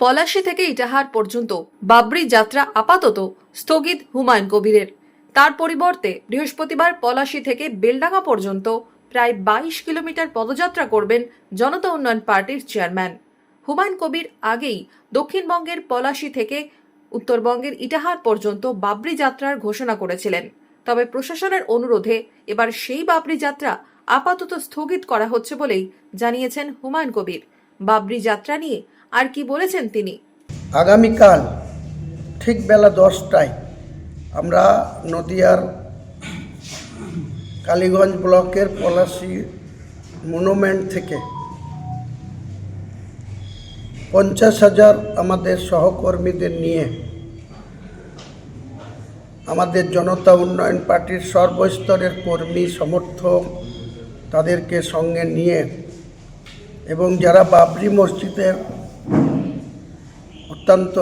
পলাশী থেকে ইটাহার পর্যন্ত বাবরি যাত্রা আপাতত স্থগিত হুমায়ুন কবিরের। তার পরিবর্তে বৃহস্পতিবার পলাশী থেকে বেলডাঙ্গা পর্যন্ত প্রায় বাইশ কিলোমিটার পদযাত্রা করবেন জনতা উন্নয়ন পার্টির চেয়ারম্যান। হুমায়ুন কবির আগেই দক্ষিণবঙ্গের পলাশী থেকে উত্তরবঙ্গের ইটাহার পর্যন্ত বাবরি যাত্রার ঘোষণা করেছিলেন। তবে প্রশাসনের অনুরোধে এবার সেই বাবরি যাত্রা আপাতত স্থগিত করা হচ্ছে বলেই জানিয়েছেন হুমায়ুন কবির। বাবরি যাত্রা নিয়ে আর কি বলেছেন তিনি? আগামীকাল ঠিক বেলা দশটায় আমরা নদিয়ার কালীগঞ্জ ব্লকের পলাশি মনুমেন্ট থেকে পঞ্চাশ হাজার আমাদের সহকর্মীদের নিয়ে আমাদের জনতা উন্নয়ন পার্টির সর্বস্তরের কর্মী, সমর্থক তাদেরকে সঙ্গে নিয়ে এবং যারা বাবরি মসজিদের অত্যন্ত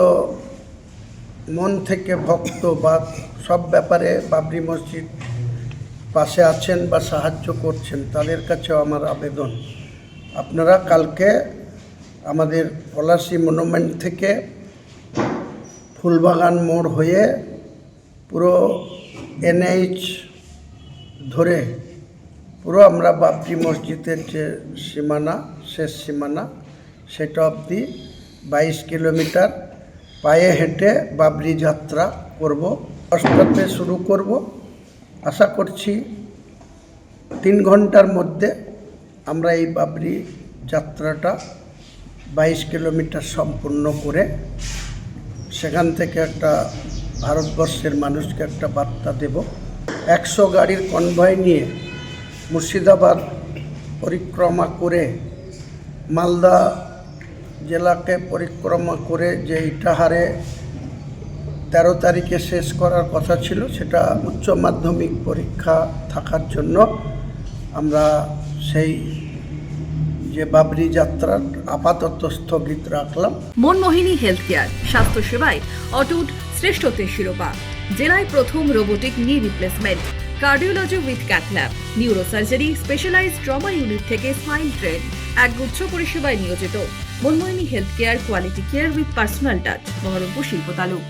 মন থেকে ভক্ত বা সব ব্যাপারে বাবরি মসজিদ পাশে আছেন বা সাহায্য করছেন, তাদের কাছেও আমার আবেদন। আপনারা কালকে আমাদের পলাশি মনুমেন্ট থেকে ফুলবাগান মোড় হয়ে পুরো এনএইচ ধরে পুরো আমরা বাবরি মসজিদের যে সীমানা শেষ সীমানা, সেটা অবধি বাইশ কিলোমিটার পায়ে হেঁটে বাবরি যাত্রা করব দশটাতে শুরু করব। আশা করছি তিন ঘণ্টার মধ্যে আমরা এই বাবরি যাত্রাটা বাইশ কিলোমিটার সম্পূর্ণ করে সেখান থেকে একটা ভারতবর্ষের মানুষকে একটা বার্তা দেব। একশো গাড়ির কনভয় নিয়ে মুর্শিদাবাদ পরিক্রমা করে মালদা জেলাকে পরিক্রমা করে যে ইটাহারে তেরো তারিখে শেষ করার কথা ছিল, সেটা উচ্চ মাধ্যমিক পরীক্ষা থাকার জন্য আমরা সেই যে বাবরি যাত্রা আপাতত স্থগিত রাখলাম। মনমোহিনী হেলথ কেয়ার স্বাস্থ্য সেবায় অটুট শ্রেষ্ঠত্বের শিরোপা, জেলায় প্রথম robotic knee replacement cardiology with cath lab neurosurgery specialise trauma unit থেকে স্মাইল ট্রেন একগুচ্ছ পরিষেবায় নিয়োজিত। Monmohini health care quality care with personal touch Berhampore শিল্প তালুক।